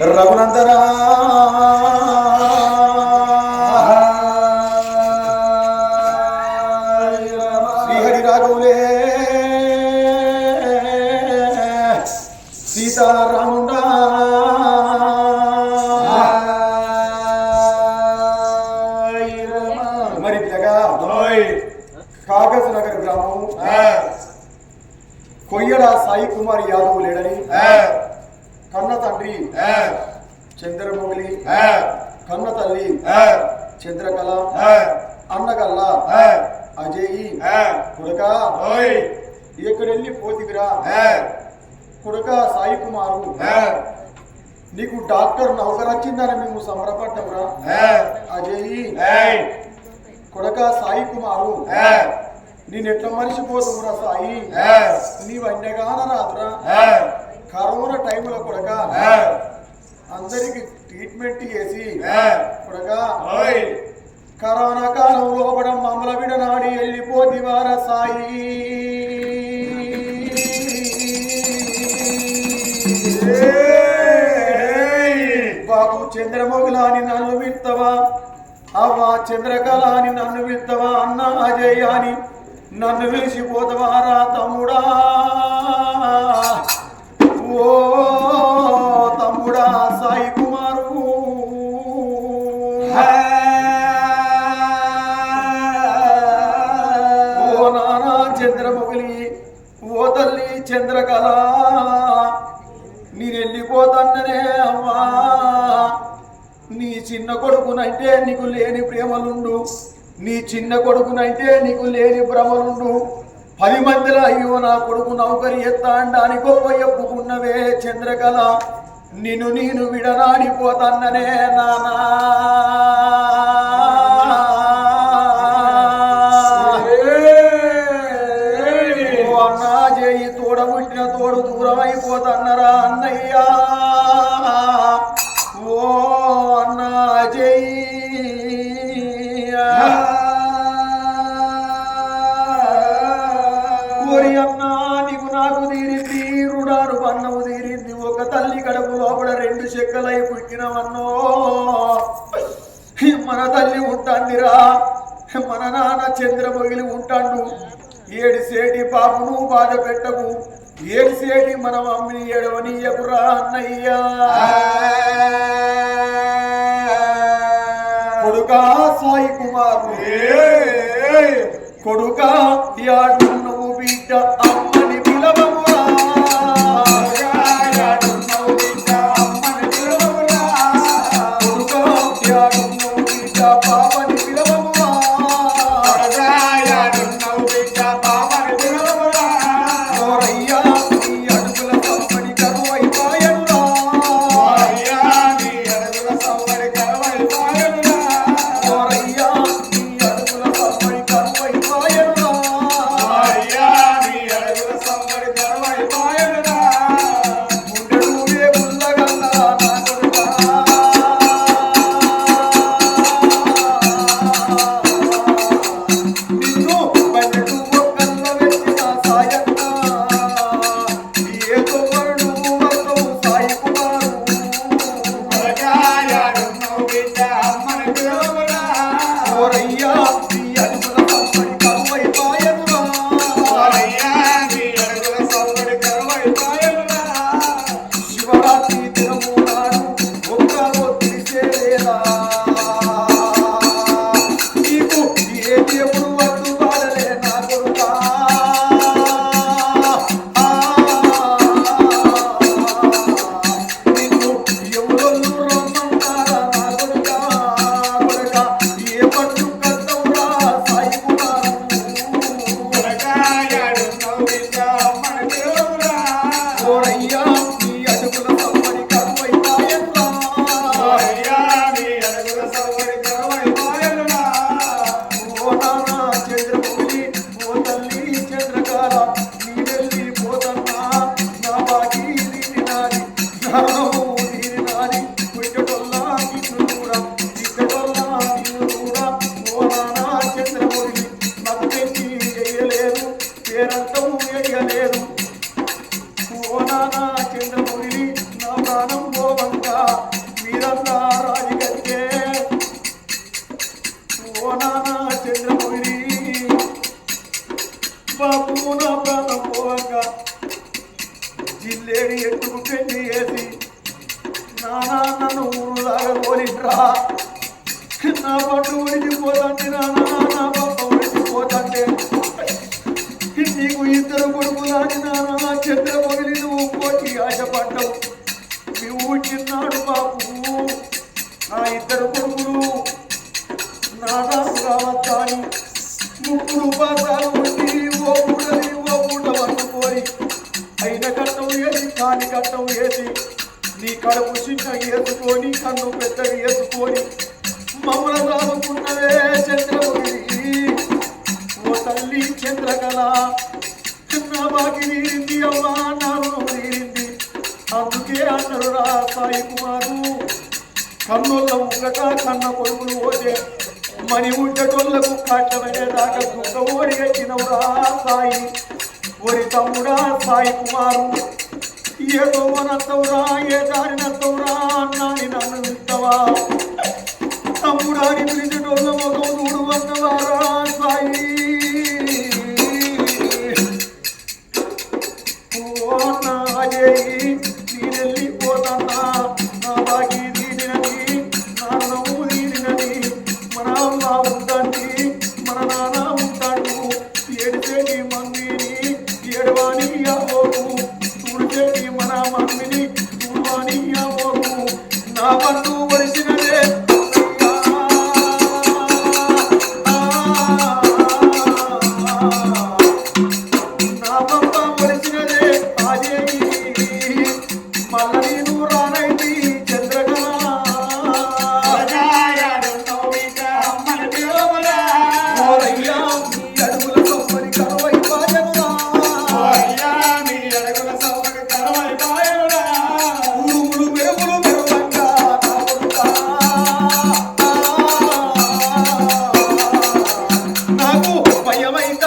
రఘునందరా శ్రీహరి రాఘవులే. సీతారాముండా. మరి పిల్లగా కాగజ్ నగర్ గ్రామం కొయ్యడ సాయి కుమార్ యాదవ్ లేడని. కన్న తండ్రి. చంద్రమౌళి కన్న తల్లి. చంద్రకళ అన్నగల్ల అజయ్. కొడుక. ఎక్కడెళ్ళి పోతివిరా. కొడుక సాయి కుమారు. నీకు డాక్టర్ నౌకర్ వచ్చిందని మేము సంబరపడ్డమురా అజయ్. కొడుక సాయి కుమారు. నేను ఎట్లా మర్చిపోతురా సాయి? నీవు అన్యగాన రాదురా కరోనా టైంలో కొడక అందరికి ట్రీట్మెంట్ చేసి కొడక కరోనా కాలం లోపల మమ్మల విడనాడి వెళ్ళిపోతివార సాయి బాబు చంద్రమౌళాని నన్ను విత్తవా? అవ్వ చంద్రకళాని నన్ను విత్తవా? అన్న అజయ్ అని నన్ను విలిచిపోతవారా తమ్ముడా? చంద్రకళ. నేను వెళ్ళిపోతాననే అమ్మా. నీ చిన్న కొడుకునంటే నీకు లేని ప్రేమలుండు. నీ చిన్న కొడుకునంటే నీకు లేని భ్రమలుండు. పది మందిలో అయ్యో నా కొడుకు నౌకరి ఎత్తాండాని అండానికి గొప్ప ఎప్పుకున్నవే చంద్రకళ. నిన్ను నేను విడనాడిపోతాననే నానా. తోడ పుట్టిన తోడు దూరం అయిపోతన్నరా అన్నయ్యా. ఓ అన్నా చేయి అన్నా నీకు నాకు తీరింది రుడారు పన్నము తీరింది. ఒక తల్లి కడుపు లోపల రెండు చెక్కలై పుట్టినవన్నో. మన తల్లి ఉంటాందిరా. మన నాన్న చంద్రమొగిలి ఉంటాడు. ఏడు సేటి పాపను బాధ పెట్టకు. ఏడు సేటి మన మమ్మీని ఏడవని ఎగురా అన్నయ్యా. కొడుకా సాయి కుమారు కొడుకా యాడు నువ్వు బిడ్డ నేనంతము వేయలేదు ఓ నానా చంద్రమౌళి నా ప్రాణం పోవంగా మీరంతా రాజుగత్తే ఓ నానా చంద్రమౌళి బాబు నా ప్రాణం పోవంగా జిల్లేడి ఎట్టుకు పెళ్ళి వేసి నానా నన్ను ఊరు దాగా పోలిట్రా నా పండు ఉడికిపోతండి నానా నా పంప ఉడికిపోతండి పడ్డావు. ఆశపడ్డావు నువ్వు చిన్నాడు బాబు. నా ఇద్దరు కొడుకులు. నాదాసు కావచ్చాని ముగ్గురు పాసాలు ఉండి ఓ పూటని ఓ పూట వండుకొని. అయిన కట్టం ఏది కాని కట్టం ఏది? నీ కడుపు చిన్న ఏసుకొని కన్ను పెద్దగా ఏసుకొని. మమ్మల రాదుకున్నవే చంద్రగిరి ఓ తల్లి చంద్రకళ చిన్న బాకి తీరింది అమ్మా నా రుణం అందుకే అన్నారు రా సాయి కుమారు. కన్నుల ఉండక కన్న కొడుకులు పోతే మణి ఉండటోళ్ళకు కట్టమనేదాకా దుఃఖ ఓడి ఎక్కినవురా సాయి. ఒరి తమ్ముడా సాయి కుమారు ఏదో నత్తవురా ఏ దారినత్తవురా అన్నాని నన్ను వింటవా? తమ్ముడాని పిలిచేటోళ్ళ మొగం చూడు అన్నవారా సాయి. భయమైత